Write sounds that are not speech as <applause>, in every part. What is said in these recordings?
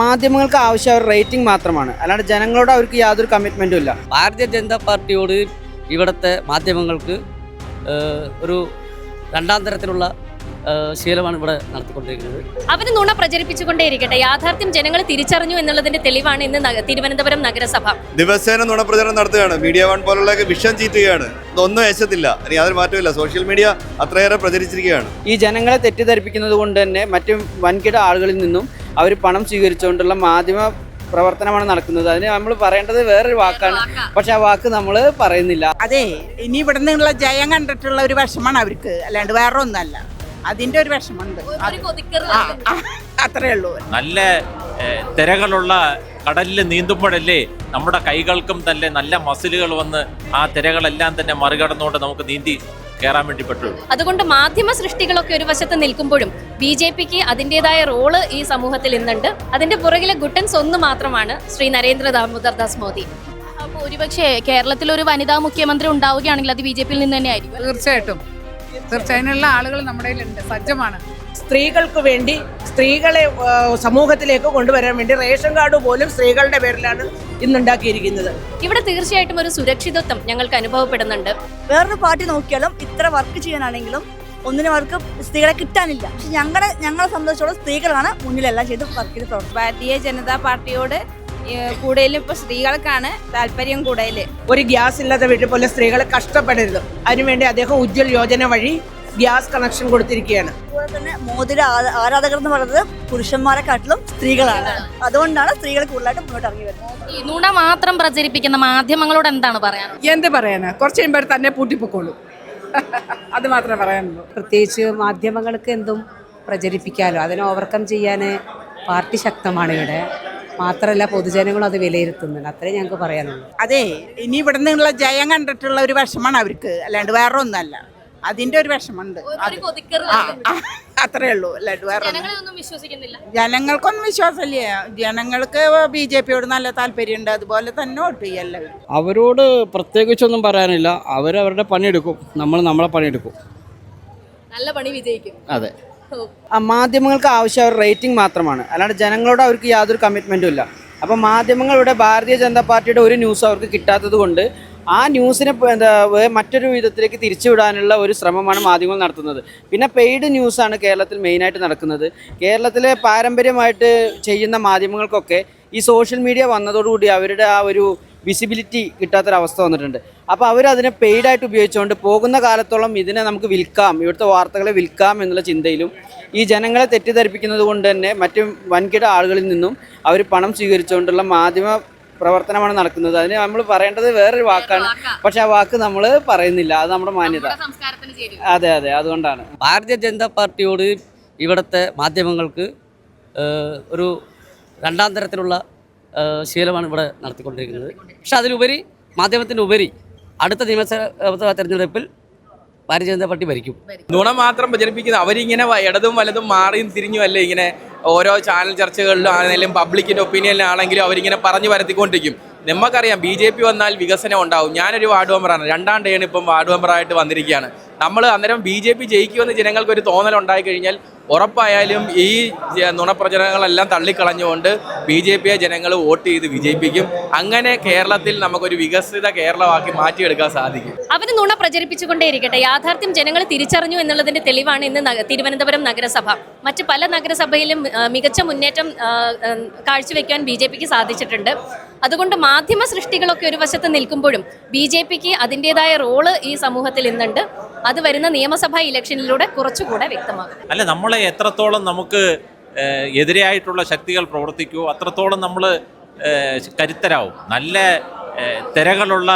മാധ്യമങ്ങൾക്ക് ആവശ്യം റേറ്റിംഗ് മാത്രമാണ്. അല്ലാണ്ട് ജനങ്ങളോട് അവർക്ക് യാതൊരു കമ്മിറ്റ്മെന്റും ഇല്ല. ഭാരതീയ ജനതാ പാർട്ടിയോട് ഇവിടുത്തെ മാധ്യമങ്ങൾക്ക് ഒരു രണ്ടാം തരത്തിലുള്ള ശീലമാണ് ഇവിടെ നടത്തിക്കൊണ്ടിരിക്കുന്നത്. അവർ നുണ പ്രചരിപ്പിച്ചുകൊണ്ടേയിരിക്കട്ടെ. യാഥാർത്ഥ്യം ജനങ്ങൾ തിരിച്ചറിഞ്ഞു എന്നുള്ളതിന്റെ തെളിവാണ് ഇന്ന് തിരുവനന്തപുരം നഗരസഭ. ദിവസേന നുണ പ്രചരണം നടത്തുകയാണ്. മീഡിയ വൺ പോലുള്ള വിഷം ചീറ്റുകയാണ്. ഇതൊന്നും ഏശത്തില്ല. ഇനി യാതൊരു മാറ്റമില്ല സോഷ്യൽ മീഡിയ അത്രയേറെ പ്രചരിച്ചിരിക്കുകയാണ്. ഈ ജനങ്ങളെ തെറ്റിദ്ധരിപ്പിക്കുന്നത് കൊണ്ട് തന്നെ മറ്റു വൻകിട ആളുകളിൽ നിന്നും അവർ പണം സ്വീകരിച്ചുകൊണ്ടുള്ള മാധ്യമ പ്രവർത്തനമാണ് നടക്കുന്നത്. അതിന് നമ്മൾ പറയേണ്ടത് വേറൊരു വാക്കാണ്. പക്ഷെ ആ വാക്ക് നമ്മൾ പറയുന്നില്ല. അതെ ഇനി ഇവിടെ നിന്നുള്ള ജയം കണ്ടിട്ടുള്ള ഒരു വിഷമാണ് അവർക്ക്. അല്ലാണ്ട് വേറെ ഒന്നല്ല അതിന്റെ ഒരു വിഷമുണ്ട് അത്രേ ഉള്ളൂ. നല്ല തിരകളുള്ള കടലിൽ നീന്തുമ്പോഴല്ലേ നമ്മുടെ കൈകൾക്കും തന്നെ നല്ല മസിലുകൾ വന്ന് ആ തിരകളെല്ലാം തന്നെ മറികടന്നുകൊണ്ട് നമുക്ക് നീന്തി കയറാൻ വേണ്ടി പറ്റുള്ളൂ. അതുകൊണ്ട് മാധ്യമ സൃഷ്ടികളൊക്കെ ഒരു വശത്ത് നിൽക്കുമ്പോഴും ബി ജെ പിക്ക് അതിന്റെതായ റോൾ ഈ സമൂഹത്തിൽ ഇന്നുണ്ട്. അതിന്റെ പുറകിലെ ഗുട്ടൻസ് ഒന്ന് മാത്രമാണ് ശ്രീ നരേന്ദ്ര ദാമോദർ ദാസ് മോദി. അപ്പോൾ ഒരുപക്ഷെ കേരളത്തിൽ ഒരു വനിതാ മുഖ്യമന്ത്രി ഉണ്ടാവുകയാണെങ്കിൽ അത് ബി ജെ പിയിൽ നിന്ന് തന്നെയായിരിക്കും തീർച്ചയായിട്ടും. തീർച്ചയായും അതിനുള്ള ആളുകൾ നമ്മുടെ കയ്യിലുണ്ട്. സജ്ജമാണ്. സ്ത്രീകൾക്ക് വേണ്ടി സ്ത്രീകളെ സമൂഹത്തിലേക്ക് കൊണ്ടുവരാൻ വേണ്ടി റേഷൻ കാർഡ് പോലും സ്ത്രീകളുടെ പേരിലാണ് ഇന്നുണ്ടാക്കിയിരിക്കുന്നത്. ഇവിടെ തീർച്ചയായിട്ടും ഒരു സുരക്ഷിതത്വം ഞങ്ങൾക്ക് അനുഭവപ്പെടുന്നുണ്ട്. വേറൊരു പാർട്ടി നോക്കിയാലും ഇത്ര വർക്ക് ചെയ്യാനാണെങ്കിലും ഒന്നിനും അവർക്ക് സ്ത്രീകളെ കിട്ടാനില്ല. പക്ഷെ ഞങ്ങളെ ഞങ്ങളെ സംബന്ധിച്ചോളം സ്ത്രീകളാണ് മുന്നിലെല്ലാം ചെയ്ത് വർക്ക് ചെയ്ത് ഭാരതീയ ജനതാ പാർട്ടിയോട് കൂടുതലും ഇപ്പോൾ സ്ത്രീകൾക്കാണ് താല്പര്യം കൂടുതൽ ഒരു ഗ്യാസ് ഇല്ലാത്ത വീട്ടിൽ പോലെ സ്ത്രീകൾ കഷ്ടപ്പെടരുത്. അതിനുവേണ്ടി അദ്ദേഹം ഉജ്ജ്വൽ യോജന വഴി ഗ്യാസ് കണക്ഷൻ കൊടുത്തിരിക്കുകയാണ്. അതുപോലെ തന്നെ മോദിയുടെ ആരാധകർ എന്ന് പറയുന്നത് പുരുഷന്മാരെക്കാട്ടിലും സ്ത്രീകളാണ്. അതുകൊണ്ടാണ് സ്ത്രീകൾ കൂടുതലായിട്ട് മുന്നോട്ട് ഇറങ്ങി വരുന്നത്. നുണ മാത്രം പ്രചരിപ്പിക്കുന്ന മാധ്യമങ്ങളോട് എന്താണ് പറയാൻ എന്ത് പറയാനാ? കുറച്ച് കഴിയുമ്പോൾ തന്നെ പൂട്ടിപ്പൊക്കോളൂ. <laughs> അത് മാത്രമേ പറയാനുള്ളൂ. പ്രത്യേകിച്ച് മാധ്യമങ്ങൾക്ക് എന്തും പ്രചരിപ്പിക്കാലോ അതിനെ ഓവർകം ചെയ്യാൻ പാർട്ടി ശക്തമാണ് ഇവിടെ. മാത്രമല്ല പൊതുജനങ്ങളും അത് വിലയിരുത്തുന്നുണ്ട്. അത്രേ ഞങ്ങൾക്ക് പറയാനുള്ളൂ. അതെ ഇനി ഇവിടെ നിന്നുള്ള ജയം കണ്ടിട്ടുള്ള ഒരു വിഷമാണ് അവർക്ക് അല്ലാണ്ട് വേറെ ഒന്നല്ല അതിന്റെ ഒരു ആ, അത്രേ ഉള്ളൂ അല്ലാണ്ട് വേറെ ഒന്നും ജനങ്ങളെയൊന്നും വിശ്വസിക്കുന്നില്ല. ജനങ്ങൾക്കൊന്നും വിശ്വാസമില്ല. ജനങ്ങൾക്ക് ബി ജെ പിയോട് നല്ല താല്പര്യമുണ്ട് അതുപോലെ തന്നെ വോട്ട് ചെയ്യല്ല അവരോട് പ്രത്യേകിച്ചൊന്നും പറയാനില്ല. അവരവരുടെ പണിയെടുക്കും. നമ്മൾ നമ്മളെ പണിയെടുക്കും. നല്ല പണി വിജയിക്കും. അതെ. മാധ്യമങ്ങൾക്ക് ആവശ്യം അവർ റേറ്റിംഗ് മാത്രമാണ്. അല്ലാണ്ട് ജനങ്ങളോട് അവർക്ക് യാതൊരു കമ്മിറ്റ്മെന്റും ഇല്ല. അപ്പോൾ മാധ്യമങ്ങൾ ഇവിടെ ഭാരതീയ ജനതാ പാർട്ടിയുടെ ഒരു ന്യൂസ് അവർക്ക് കിട്ടാത്തത് കൊണ്ട് ആ ന്യൂസിനെ എന്താ മറ്റൊരു വിധത്തിലേക്ക് തിരിച്ചുവിടാനുള്ള ഒരു ശ്രമമാണ് മാധ്യമങ്ങൾ നടത്തുന്നത്. പിന്നെ പെയ്ഡ് ന്യൂസാണ് കേരളത്തിൽ മെയിനായിട്ട് നടക്കുന്നത്. കേരളത്തിലെ പാരമ്പര്യമായിട്ട് ചെയ്യുന്ന മാധ്യമങ്ങൾക്കൊക്കെ ഈ സോഷ്യൽ മീഡിയ വന്നതോടുകൂടി അവരുടെ ആ ഒരു വിസിബിലിറ്റി കിട്ടാത്തൊരവസ്ഥ വന്നിട്ടുണ്ട്. അപ്പോൾ അവരതിനെ പെയ്ഡായിട്ട് ഉപയോഗിച്ചുകൊണ്ട് പോകുന്ന കാലത്തോളം ഇതിനെ നമുക്ക് വിൽക്കാം ഇവിടുത്തെ വാർത്തകളെ വിൽക്കാം എന്നുള്ള ചിന്തയിലും ഈ ജനങ്ങളെ തെറ്റിദ്ധരിപ്പിക്കുന്നത് കൊണ്ട് തന്നെ മറ്റ് വൻകിട ആളുകളിൽ നിന്നും അവർ പണം സ്വീകരിച്ചുകൊണ്ടുള്ള മാധ്യമ പ്രവർത്തനമാണ് നടക്കുന്നത്. അതിന് നമ്മൾ പറയേണ്ടത് വേറൊരു വാക്കാണ്. പക്ഷെ ആ വാക്ക് നമ്മൾ പറയുന്നില്ല. അത് നമ്മുടെ മാന്യത. അതെ അതെ. അതുകൊണ്ടാണ്. ഭാരതീയ ജനതാ പാർട്ടിയോട് ഇവിടുത്തെ മാധ്യമങ്ങൾക്ക് ഒരു രണ്ടാം തരത്തിലുള്ള ശീലമാണ് ഇവിടെ നടത്തിക്കൊണ്ടിരിക്കുന്നത്. പക്ഷേ അതിലുപരി മാധ്യമത്തിന്റെ ഉപരി അടുത്ത നിയമസഭാ തെരഞ്ഞെടുപ്പിൽ ഭാരതീയ ജനതാ പാർട്ടി ഭരിക്കും. നുണ മാത്രം പ്രചരിപ്പിക്കുന്ന അവരിങ്ങനെ ഇടതും വലതും മാറിയും തിരിഞ്ഞുമല്ലേ ഇങ്ങനെ ഓരോ ചാനൽ ചർച്ചകളിലും ആണെങ്കിലും പബ്ലിക്കിന്റെ ഒപ്പീനിയനിലാണെങ്കിലും അവരിങ്ങനെ പറഞ്ഞു പരത്തിക്കൊണ്ടിരിക്കും. നമുക്കറിയാം ബി ജെ പി വന്നാൽ വികസനം ഉണ്ടാവും. ഞാനൊരു വാർഡ് മെമ്പറാണ് രണ്ടാം ഡേയാണ് ഇപ്പം വാർഡ് മെമ്പറായിട്ട് വന്നിരിക്കുകയാണ്. നമ്മൾ അന്നേരം ബി ജെ പി ജയിക്കുമെന്ന് ജനങ്ങൾക്ക് ഒരു തോന്നൽ ഉണ്ടായി കഴിഞ്ഞാൽ ഉറപ്പായാലും ഈ നുണപ്രചരണങ്ങളെല്ലാം തള്ളിക്കളഞ്ഞുകൊണ്ട് ബി ജെ പിയെ ജനങ്ങൾ വോട്ട് ചെയ്ത് വിജയിപ്പിക്കും. അങ്ങനെ കേരളത്തിൽ നമുക്കൊരു വികസിത കേരളമാക്കി മാറ്റിയെടുക്കാൻ സാധിക്കും. അവർ നുണ പ്രചരിപ്പിച്ചുകൊണ്ടേയിരിക്കട്ടെ. യാഥാർത്ഥ്യം ജനങ്ങൾ തിരിച്ചറിഞ്ഞു എന്നുള്ളതിന്റെ തെളിവാണ് ഇന്ന് തിരുവനന്തപുരം നഗരസഭ. മറ്റ് പല നഗരസഭയിലും മികച്ച മുന്നേറ്റം കാഴ്ചവെക്കാൻ ബി ജെ പിക്ക് സാധിച്ചിട്ടുണ്ട്. അതുകൊണ്ട് മാധ്യമ സൃഷ്ടികളൊക്കെ ഒരു വശത്ത് നിൽക്കുമ്പോഴും ബി ജെ പിക്ക് അതിന്റെതായ റോൾ ഈ സമൂഹത്തിൽ ഇന്നുണ്ട്. അത് വരുന്ന നിയമസഭാ ഇലക്ഷനിലൂടെ കുറച്ചുകൂടെ വ്യക്തമാകും. അല്ല നമ്മളെ എത്രത്തോളം നമുക്ക് എതിരെയായിട്ടുള്ള ശക്തികൾ പ്രവർത്തിക്കുമോ അത്രത്തോളം നമ്മൾ കരുത്തരാവും. നല്ല തിരകളുള്ള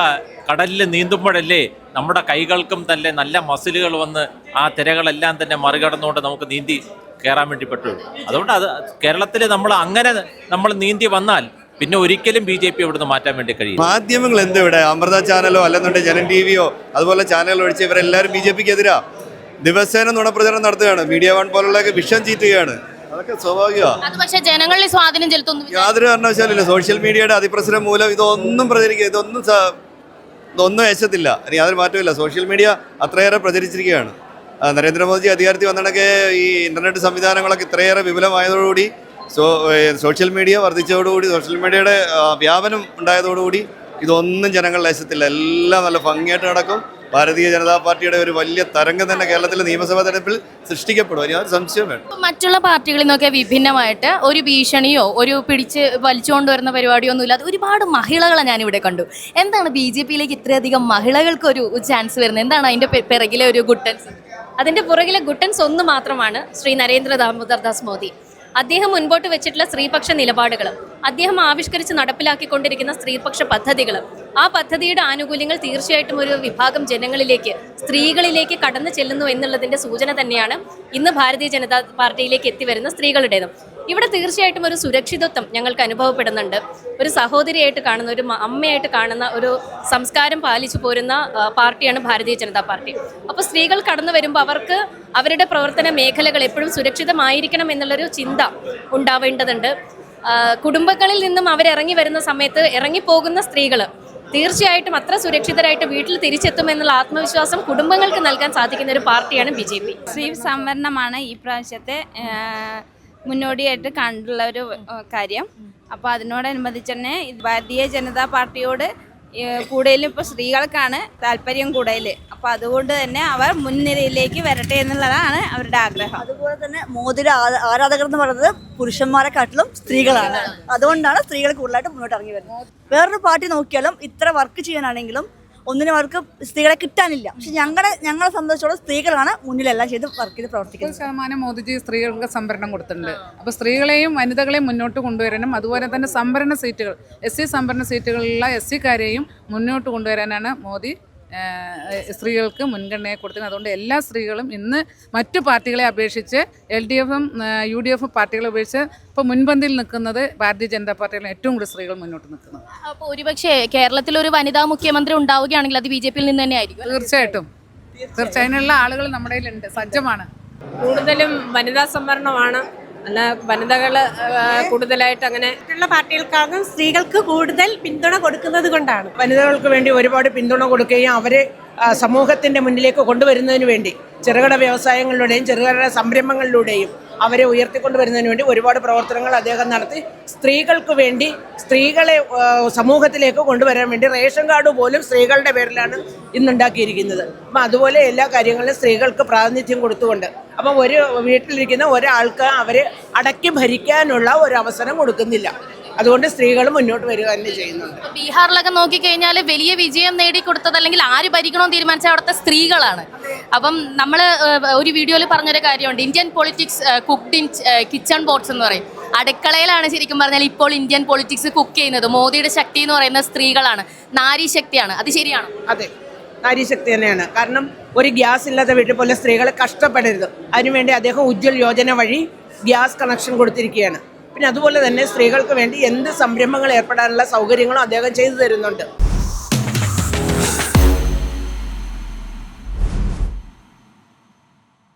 കടലിൽ നീന്തുമ്പോഴല്ലേ നമ്മുടെ കൈകൾക്കും തന്നെ നല്ല മസിലുകൾ വന്ന് ആ തിരകളെല്ലാം തന്നെ മറികടന്നുകൊണ്ട് നമുക്ക് നീന്തി കയറാൻ വേണ്ടി പറ്റുള്ളൂ. അതുകൊണ്ട് അത് കേരളത്തിൽ നമ്മൾ അങ്ങനെ നമ്മൾ നീന്തി വന്നാൽ പിന്നെ ഒരിക്കലും ബി ജെ പി ഇവിടുന്ന് മാറ്റാൻ വേണ്ടി കഴിയും മാധ്യമങ്ങൾ എന്ത് ഇവിടെ? അമൃത ചാനലോ അല്ലെന്നുണ്ടെങ്കിൽ ജനം ടി വിയോ അതുപോലെ ചാനലുകൾ ഒഴിച്ച് ഇവരെല്ലാവരും ബി ജെ പിക്ക് എതിരാ ദിവസേന നുണപ്രചരണം നടത്തുകയാണ്. മീഡിയ വൺ പോലുള്ള വിഷം ചീറ്റുകയാണ്. അതൊക്കെ സ്വാഭാവികമാണ് അത് പക്ഷേ ജനങ്ങളിൽ സ്വാധീനം ചെലുത്തുന്നു. യാതൊരു കാരണവശാലില്ല സോഷ്യൽ മീഡിയയുടെ അതിപ്രസരം മൂലം ഇതൊന്നും പ്രചരിക്കുക ഇതൊന്നും സ- ഇതൊന്നും ഏശത്തില്ല. ഇനി യാതൊരു മാറ്റമില്ല സോഷ്യൽ മീഡിയ അത്രയേറെ പ്രചരിച്ചിരിക്കുകയാണ്. ആ, നരേന്ദ്രമോദി അധികാരത്തിൽ വന്നിടക്കെ ഈ ഇന്റർനെറ്റ് സംവിധാനങ്ങളൊക്കെ ഇത്രയേറെ വിപുലമായതോടുകൂടി സോ സോഷ്യൽ മീഡിയ വർദ്ധിച്ചതോടുകൂടി സോഷ്യൽ മീഡിയയുടെ ആ, വ്യാപനം ഉണ്ടായതോടുകൂടി ഇതൊന്നും ജനങ്ങളുടെ യശത്തില്ല എല്ലാം നല്ല ഭംഗിയായിട്ട് നടക്കും. ഭാരതീയ ജനതാ പാർട്ടിയുടെ ഒരു വലിയ തരംഗം തന്നെ കേരളത്തിലെ നിയമസഭാ തെരഞ്ഞെടുപ്പിൽ സൃഷ്ടിക്കപ്പെടും. അതിന് സംശയം വേണം മറ്റുള്ള പാർട്ടികളിൽ നിന്നൊക്കെ വിഭിന്നമായിട്ട് ഒരു ഭീഷണിയോ ഒരു പിടിച്ച് വലിച്ചുകൊണ്ട് വരുന്ന പരിപാടിയോ ഒന്നും ഇല്ലാതെ ഒരുപാട് മഹിളകളെ ഞാൻ ഇവിടെ കണ്ടു. എന്താണ് ബി ജെ പിയിലേക്ക് ഇത്രയധികം മഹിളകൾക്ക് ഒരു ചാൻസ് വരുന്നത്? എന്താണ് അതിന്റെ പിറകിലെ ഒരു ഗുട്ടൻസ്? അതിന്റെ പുറകിലെ ഗുട്ടൻസ് ഒന്ന് മാത്രമാണ് ശ്രീ നരേന്ദ്ര ദാമോദർദാസ് മോദി. അദ്ദേഹം മുൻപോട്ട് വെച്ചിട്ടുള്ള സ്ത്രീപക്ഷ നിലപാടുകളും അദ്ദേഹം ആവിഷ്കരിച്ച് നടപ്പിലാക്കിക്കൊണ്ടിരിക്കുന്ന സ്ത്രീപക്ഷ പദ്ധതികളും ആ പദ്ധതിയുടെ ആനുകൂല്യങ്ങൾ തീർച്ചയായിട്ടും ഒരു വിഭാഗം ജനങ്ങളിലേക്ക് സ്ത്രീകളിലേക്ക് കടന്നു ചെല്ലുന്നു എന്നുള്ളതിന്റെ സൂചന തന്നെയാണ് ഇന്ന് ഭാരതീയ ജനതാ പാർട്ടിയിലേക്ക് എത്തിവരുന്ന സ്ത്രീകളുടേതും. ഇവിടെ തീർച്ചയായിട്ടും ഒരു സുരക്ഷിതത്വം ഞങ്ങൾക്ക് അനുഭവപ്പെടുന്നുണ്ട്. ഒരു സഹോദരിയായിട്ട് കാണുന്ന ഒരു അമ്മയായിട്ട് കാണുന്ന ഒരു സംസ്കാരം പാലിച്ചു പോരുന്ന പാർട്ടിയാണ് ഭാരതീയ ജനതാ പാർട്ടി. അപ്പോൾ സ്ത്രീകൾ കടന്നു വരുമ്പോൾ അവർക്ക് അവരുടെ പ്രവർത്തന മേഖലകൾ എപ്പോഴും സുരക്ഷിതമായിരിക്കണം എന്നുള്ളൊരു ചിന്ത ഉണ്ടാവേണ്ടതുണ്ട്. കുടുംബങ്ങളിൽ നിന്നും അവരിറങ്ങി വരുന്ന സമയത്ത് ഇറങ്ങിപ്പോകുന്ന സ്ത്രീകൾ തീർച്ചയായിട്ടും അത്ര സുരക്ഷിതരായിട്ട് വീട്ടിൽ തിരിച്ചെത്തുമെന്നുള്ള ആത്മവിശ്വാസം കുടുംബങ്ങൾക്ക് നൽകാൻ സാധിക്കുന്ന ഒരു പാർട്ടിയാണ് ബി ജെ പി. സ്ത്രീ സംവരണമാണ് ഈ പ്രാവശ്യത്തെ മുന്നോടിയായിട്ട് കണ്ടുള്ള ഒരു കാര്യം. അപ്പോൾ അതിനോടനുബന്ധിച്ച് തന്നെ ഭാരതീയ ജനതാ പാർട്ടിയോട് കൂടുതലും ഇപ്പോൾ സ്ത്രീകൾക്കാണ് താല്പര്യം കൂടുതൽ അപ്പോൾ അതുകൊണ്ട് തന്നെ അവർ മുൻനിരയിലേക്ക് വരട്ടെ എന്നുള്ളതാണ് അവരുടെ ആഗ്രഹം. അതുപോലെ തന്നെ മോദിയുടെ ആരാധകർ എന്ന് പറയുന്നത് പുരുഷന്മാരെക്കാട്ടിലും സ്ത്രീകളാണ്. അതുകൊണ്ടാണ് സ്ത്രീകൾ കൂടുതലായിട്ട് മുന്നോട്ട് ഇറങ്ങി വരുന്നത്. വേറൊരു പാർട്ടി നോക്കിയാലും ഇത്ര വർക്ക് ചെയ്യാനാണെങ്കിലും ഒന്നിനും അവർക്ക് സ്ത്രീകളെ കിട്ടാനില്ല. പക്ഷെ ഞങ്ങളെ ഞങ്ങളെ സംബന്ധിച്ചോളം സ്ത്രീകളാണ് മുന്നിലെല്ലാം ചെയ്ത് വർക്ക് ചെയ്ത് പ്രവർത്തിക്കുന്നത്. ശതമാനം മോദിജി സ്ത്രീകൾക്ക് സംവരണം കൊടുത്തിട്ടുണ്ട്. അപ്പോൾ സ്ത്രീകളെയും വനിതകളെയും മുന്നോട്ട് കൊണ്ടുവരാനും അതുപോലെ തന്നെ സംവരണ സീറ്റുകൾ എസ് സി സംവരണ സീറ്റുകളുള്ള എസ് സിക്കാരെയും മുന്നോട്ട് കൊണ്ടുവരാനാണ് മോദി സ്ത്രീകൾക്ക് മുൻഗണനയെ കൊടുത്തിരുന്നത് അതുകൊണ്ട് എല്ലാ സ്ത്രീകളും ഇന്ന് മറ്റു പാർട്ടികളെ അപേക്ഷിച്ച് എൽ ഡി എഫും യു ഡി എഫും പാർട്ടികളെ അപേക്ഷിച്ച് ഇപ്പോൾ മുൻപന്തിയിൽ നിൽക്കുന്നത് ഭാരതീയ ജനതാ പാർട്ടിയിലാണ് ഏറ്റവും കൂടുതൽ സ്ത്രീകൾ മുന്നോട്ട് നിൽക്കുന്നത്. അപ്പോൾ ഒരുപക്ഷേ കേരളത്തിൽ ഒരു വനിതാ മുഖ്യമന്ത്രി ഉണ്ടാവുകയാണെങ്കിൽ അത് ബി ജെ പിയിൽ നിന്ന് തന്നെ ആയിരിക്കും തീർച്ചയായിട്ടും. തീർച്ചയായും. അതിനുള്ള ആളുകൾ നമ്മുടെ കയ്യിലുണ്ട്. സജ്ജമാണ്. കൂടുതലും വനിതാ സംവരണമാണ്. അല്ല വനിതകൾ കൂടുതലായിട്ട് അങ്ങനെ മറ്റുള്ള പാർട്ടികൾക്കാകും സ്ത്രീകൾക്ക് കൂടുതൽ പിന്തുണ കൊടുക്കുന്നത് കൊണ്ടാണ്. വനിതകൾക്ക് വേണ്ടി ഒരുപാട് പിന്തുണ കൊടുക്കുകയും അവരെ സമൂഹത്തിന്റെ സമൂഹത്തിന്റെ മുന്നിലേക്ക് കൊണ്ടുവരുന്നതിന് വേണ്ടി ചെറുകിട വ്യവസായങ്ങളിലൂടെയും ചെറുകിട സംരംഭങ്ങളിലൂടെയും അവരെ ഉയർത്തിക്കൊണ്ടുവരുന്നതിന് വേണ്ടി ഒരുപാട് പ്രവർത്തനങ്ങൾ അദ്ദേഹം നടത്തി. സ്ത്രീകൾക്ക് വേണ്ടി സ്ത്രീകളെ സമൂഹത്തിലേക്ക് കൊണ്ടുവരാൻ വേണ്ടി റേഷൻ കാർഡ് പോലും സ്ത്രീകളുടെ പേരിലാണ് ഇന്നുണ്ടാക്കിയിരിക്കുന്നത്. അപ്പം അതുപോലെ എല്ലാ കാര്യങ്ങളിലും സ്ത്രീകൾക്ക് പ്രാതിനിധ്യം കൊടുത്തുകൊണ്ട്. അപ്പം ഒരു വീട്ടിലിരിക്കുന്ന ഒരാൾക്ക് അവരെ അടക്കി ഭരിക്കാനുള്ള ഒരു അവസരം കൊടുക്കുന്നില്ല. അതുകൊണ്ട് സ്ത്രീകൾ മുന്നോട്ട് വരിക തന്നെ ചെയ്യുന്നുണ്ട്. ബീഹാറിലൊക്കെ നോക്കിക്കഴിഞ്ഞാൽ വലിയ വിജയം നേടിക്കൊടുത്തത് അല്ലെങ്കിൽ ആര് ഭരിക്കണമെന്ന് തീരുമാനിച്ച അവിടുത്തെ സ്ത്രീകളാണ്. അപ്പം നമ്മൾ ഒരു വീഡിയോയിൽ പറഞ്ഞൊരു കാര്യമുണ്ട്. Indian politics cooked in kitchen boats എന്ന് പറയും. അടുക്കളയിലാണ് ശരിക്കും പറഞ്ഞാൽ ഇപ്പോൾ ഇന്ത്യൻ പൊളിറ്റിക്സ് കുക്ക് ചെയ്യുന്നത്. മോദിയുടെ ശക്തി എന്ന് പറയുന്നത് സ്ത്രീകളാണ്. നാരി ശക്തിയാണ്. അത് ശരിയാണ്? അതെ. നാരീശക്തി തന്നെയാണ്. കാരണം ഒരു ഗ്യാസ് ഇല്ലാത്ത വീട്ടിൽ പോലെ സ്ത്രീകൾ കഷ്ടപ്പെടരുത്. അതിനുവേണ്ടി അദ്ദേഹം ഉജ്ജ്വൽ യോജന വഴി ഗ്യാസ് കണക്ഷൻ കൊടുത്തിരിക്കുകയാണ്. പിന്നെ അതുപോലെ തന്നെ സ്ത്രീകൾക്ക് വേണ്ടി എന്ത് സംരംഭങ്ങൾ ഏർപ്പെടാനുള്ള സൗകര്യങ്ങളും അദ്ദേഹം ചെയ്തു തരുന്നുണ്ട്.